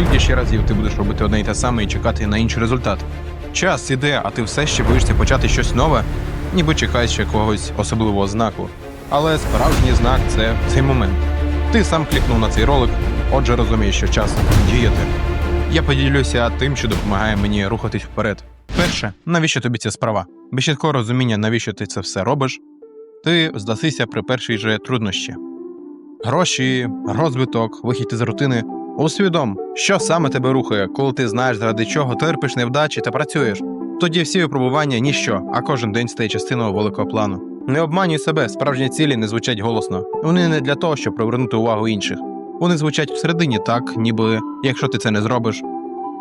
Скільки ще разів ти будеш робити одне й те саме і чекати на інший результат? Час іде, а ти все ще боїшся почати щось нове, ніби чекаєш якогось особливого знаку. Але справжній знак це цей момент. Ти сам клікнув на цей ролик, отже розумієш, що час діяти. Я поділюся тим, що допомагає мені рухатись вперед. Перше, навіщо тобі ця справа? Без чіткого розуміння, навіщо ти це все робиш, ти здасися при першій же труднощі. Гроші, розвиток, вихід із рутини. Усвідом, що саме тебе рухає, коли ти знаєш, заради чого терпиш невдачі та працюєш. Тоді всі випробування ніщо, а кожен день стає частиною великого плану. Не обманюй себе, справжні цілі не звучать голосно. Вони не для того, щоб привернути увагу інших. Вони звучать всередині так, ніби якщо ти це не зробиш,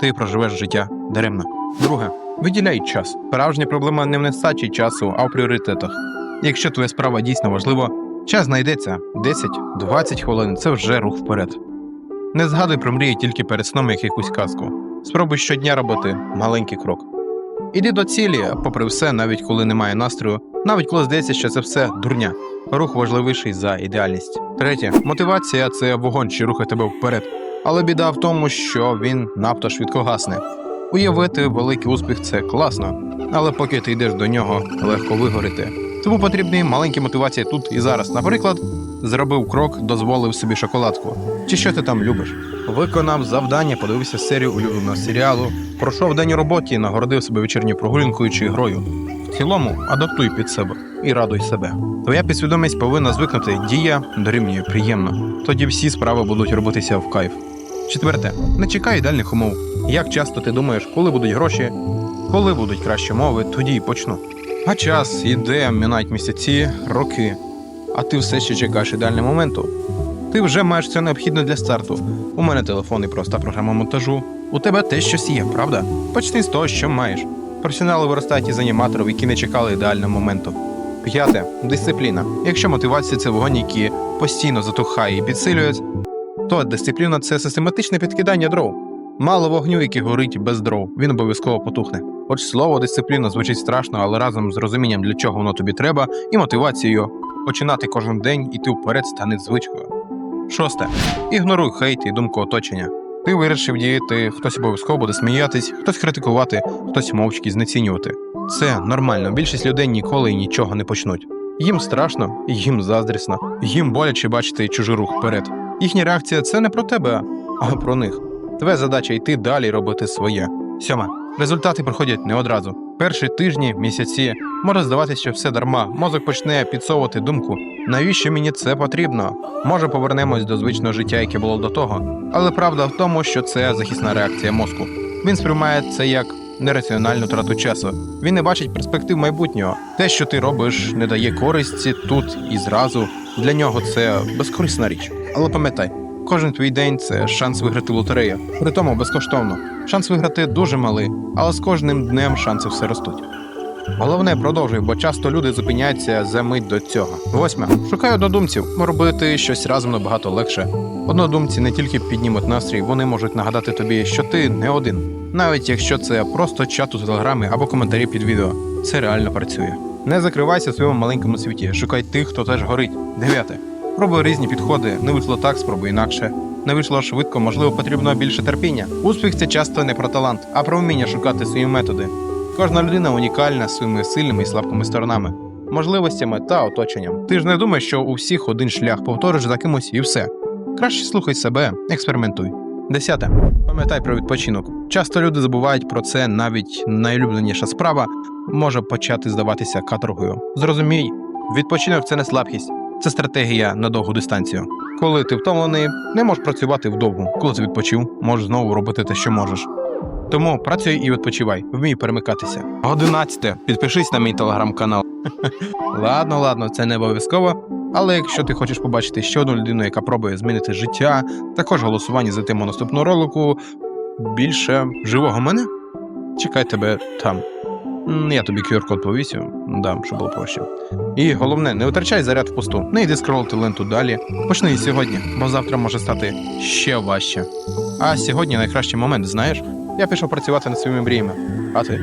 ти проживеш життя даремно. Друге, виділяй час. Справжня проблема не в нестачі часу, а в пріоритетах. Якщо твоя справа дійсно важлива, час знайдеться 10-20 хвилин це вже рух вперед. Не згадуй про мрії тільки перед сном як якусь казку. Спробуй щодня робити маленький крок. Іди до цілі, попри все, навіть коли немає настрою, навіть коли здається, що це все дурня. Рух важливіший за ідеальність. Третє, мотивація це вогонь, що рухає тебе вперед. Але біда в тому, що він надто швидко гасне. Уявити великий успіх це класно, але поки ти йдеш до нього, легко вигоріти. Тому потрібні маленькі мотивації тут і зараз. Наприклад, зробив крок, дозволив собі шоколадку. Чи що ти там любиш? Виконав завдання, подивився серію улюбленого серіалу, пройшов день у роботі, нагородив себе вечірньою прогулянкою чи грою. В цілому адаптуй під себе і радуй себе. Твоя підсвідомість повинна звикнути дія дорівнює приємно. Тоді всі справи будуть робитися в кайф. Четверте, не чекай ідеальних умов. Як часто ти думаєш, коли будуть гроші, коли будуть кращі мови, тоді й почну. А час іде, минають місяці, роки, а ти все ще чекаєш ідеального моменту. Ти вже маєш все необхідне для старту. У мене телефон і проста програма монтажу. У тебе теж щось є, правда? Почни з того, що маєш. Професіонали виростають із аніматорів, які не чекали ідеального моменту. П'яте дисципліна. Якщо мотивація це вогонь, який постійно затухає і підсилюється, то дисципліна це систематичне підкидання дров. Мало вогню, який горить без дров, він обов'язково потухне. Хоч слово дисципліна звучить страшно, але разом з розумінням, для чого воно тобі треба, і мотивацією починати кожен день іти вперед стане звичкою. Шосте. Ігноруй хейт і думку оточення. Ти вирішив діяти, хтось обов'язково буде сміятись, хтось критикувати, хтось мовчки знецінювати. Це нормально. Більшість людей ніколи і нічого не почнуть. Їм страшно, їм заздрісно, їм боляче бачити чужий рух вперед. Їхня реакція це не про тебе, а про них. Твоя задача йти далі робити своє. Сьоме. Результати приходять не одразу. Перші тижні, місяці може здаватися, що все дарма. Мозок почне підсовувати думку, навіщо мені це потрібно? Може, повернемось до звичного життя, яке було до того. Але правда в тому, що це захисна реакція мозку. Він сприймає це як нераціональну трату часу. Він не бачить перспектив майбутнього. Те, що ти робиш, не дає користі тут і зразу. Для нього це безкорисна річ. Але пам'ятай, кожен твій день це шанс виграти лотерею. При тому безкоштовно. Шанс виграти дуже малий, але з кожним днем шанси все ростуть. Головне, продовжуй, бо часто люди зупиняються за мить до цього. Восьме. Шукай однодумців. Робити щось разом набагато легше. Однодумці не тільки піднімуть настрій, вони можуть нагадати тобі, що ти не один. Навіть якщо це просто чат у телеграмі або коментарі під відео, це реально працює. Не закривайся в своєму маленькому світі, шукай тих, хто теж горить. Дев'яте. Пробуй різні підходи, не вийшло так, спробуй інакше. Не вийшло швидко, можливо, потрібно більше терпіння. Успіх це часто не про талант, а про вміння шукати свої методи. Кожна людина унікальна своїми сильними і слабкими сторонами, можливостями та оточенням. Ти ж не думаєш, що у всіх один шлях повториш за кимось і все. Краще слухай себе, експериментуй. Десяте. Пам'ятай про відпочинок. Часто люди забувають про це, навіть найулюбленіша справа може почати здаватися каторгою. Зрозумій, відпочинок це не слабкість, це стратегія на довгу дистанцію. Коли ти втомлений, не можеш працювати вдовгу. Коли ти відпочив, можеш знову робити те, що можеш. Тому працюй і відпочивай, вмій перемикатися. Одинадцяте. Підпишись на мій телеграм-канал. ладно, ладно, це не обов'язково. Але якщо ти хочеш побачити ще одну людину, яка пробує змінити життя, також голосування за тему наступного ролику більше живого мене, чекай тебе там. Я тобі QR-код повісю, дам, щоб було проще. І головне, не витрачай заряд впусту, не йди скролити ленту далі. Почни і сьогодні, бо завтра може стати ще важче. А сьогодні найкращий момент, знаєш? Я пішов працювати над своїми мріями. А ти?